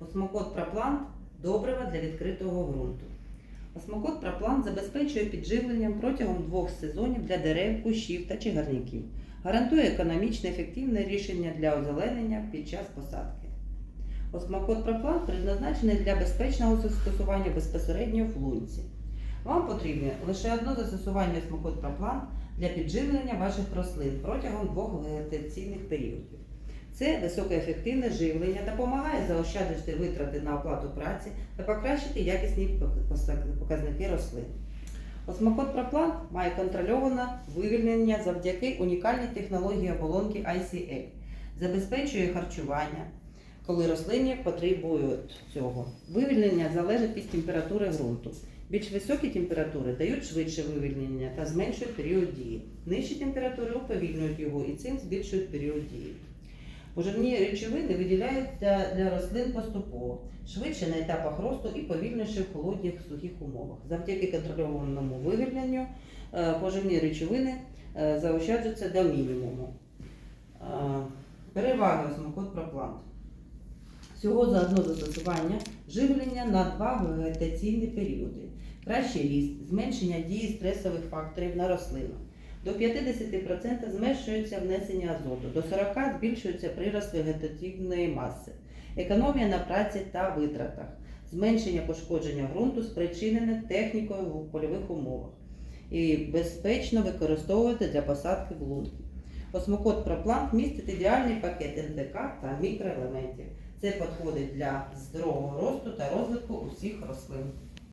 Осмокот проплант добрива для відкритого ґрунту. Осмокот проплант забезпечує підживленням протягом двох сезонів для дерев, кущів та чагарників. Гарантує економічне ефективне рішення для озеленення під час посадки. Осмокот проплант предназначений для безпечного застосування безпосередньо в лунці. Вам потрібне лише одне застосування осмокот проплант для підживлення ваших рослин протягом двох вегетаційних періодів. Це високоефективне живлення допомагає заощаджувати витрати на оплату праці та покращити якісні показники рослин. Осмокот проплант має контрольоване вивільнення завдяки унікальній технології оболонки ICL, забезпечує харчування, коли рослині потребують цього. Вивільнення залежить від температури ґрунту. Більш високі температури дають швидше вивільнення та зменшують період дії. Нижчі температури уповільнюють його і цим збільшують період дії. Поживні речовини виділяються для рослин поступово, швидше на етапах росту і повільніше в холодних сухих умовах. Завдяки контрольованому вивільненню е, поживні речовини е, заощаджуються до мінімуму. Е, Переваги осмокот проплант. Всього за одне застосування живлення на два вегетаційні періоди. Кращий ріст, зменшення дії стресових факторів на рослину. До 50% зменшується внесення азоту, до 40% збільшується прирост вегетативної маси, економія на праці та витратах, зменшення пошкодження ґрунту спричинене технікою в польових умовах і безпечно використовувати для посадки в лунки. Осмокот проплант містить ідеальний пакет НПК та мікроелементів. Це підходить для здорового росту та розвитку усіх рослин.